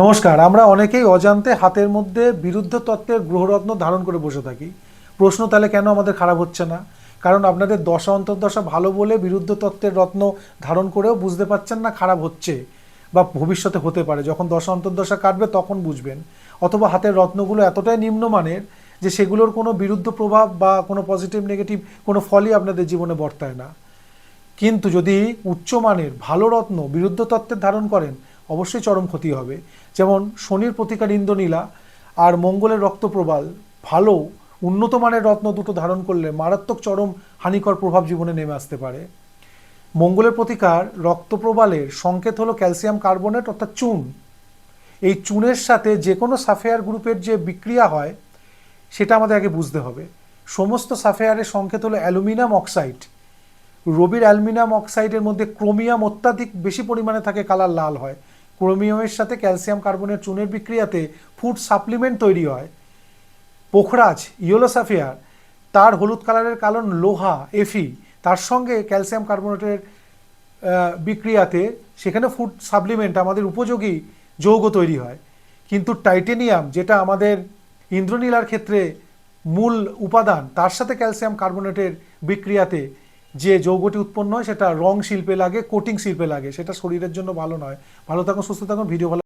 নমস্কার, আমরা অনেকেই অজান্তে হাতের মধ্যে বিরুদ্ধ তত্ত্বের গ্রহরত্ন ধারণ করে বসে থাকি। প্রশ্ন তাহলে কেন আমাদের খারাপ হচ্ছে না? কারণ আপনাদের দশা, অন্তর্দশা ভালো বলে বিরুদ্ধ তত্ত্বের রত্ন ধারণ করেও বুঝতে পারছেন না খারাপ হচ্ছে বা ভবিষ্যতে হতে পারে। যখন দশা, অন্তর্দশা কাটবে তখন বুঝবেন। অথবা হাতের রত্নগুলো এতটাই নিম্নমানের যে সেগুলোর কোনো বিরুদ্ধ প্রভাব বা কোনো পজিটিভ, নেগেটিভ কোনো ফলই আপনাদের জীবনে বর্তায় না। কিন্তু যদি উচ্চমানের ভালো রত্ন বিরুদ্ধ তত্ত্বের ধারণ করেন অবশ্যই চরম ক্ষতি হবে। যেমন শনির প্রতিকার ইন্দ্রনীলা আর মঙ্গলের রক্তপ্রবাল ভালো, উন্নত মানের রত্ন দুটো ধারণ করলে মারাত্মক চরম হানিকর প্রভাব জীবনে নেমে আসতে পারে। মঙ্গলের প্রতিকার রক্তপ্রবালের সংকেত হলো ক্যালসিয়াম কার্বনেট অর্থাৎ চুন। এই চুনের সাথে যে কোনো সাফেয়ার গ্রুপের যে বিক্রিয়া হয়, সেটা আমাদের আগে বুঝতে হবে। সমস্ত সাফেয়ারের সংকেত হলো অ্যালুমিনিয়াম অক্সাইড। রবির অ্যালুমিনিয়াম অক্সাইডের মধ্যে ক্রোমিয়াম অত্যাধিক বেশি পরিমাণে থাকে, কালার লাল হয়। ক্রোমিয়ামের সাথে ক্যালসিয়াম কার্বনের চুনের বিক্রিয়াতে ফুড সাপ্লিমেন্ট তৈরি হয়। পোখরাজ ইয়োলোসাফিয়ার তার হলুদ কালারের কারণ লোহা, এফি, তার সঙ্গে ক্যালসিয়াম কার্বনেটের বিক্রিয়াতে সেখানে ফুড সাপ্লিমেন্ট আমাদের উপযোগী যৌগ তৈরি হয়। কিন্তু টাইটেনিয়াম, যেটা আমাদের ইন্দ্রনীলার ক্ষেত্রে মূল উপাদান, তার সাথে ক্যালসিয়াম কার্বনেটের বিক্রিয়াতে যে যৌগটি উৎপন্ন হয়, সেটা রং শিল্পে লাগে কোটিং শিল্পে লাগে, সেটা শরীরের জন্য ভালো নয়। ভালো থাকুন, সুস্থ থাকুন ভিডিও ভালো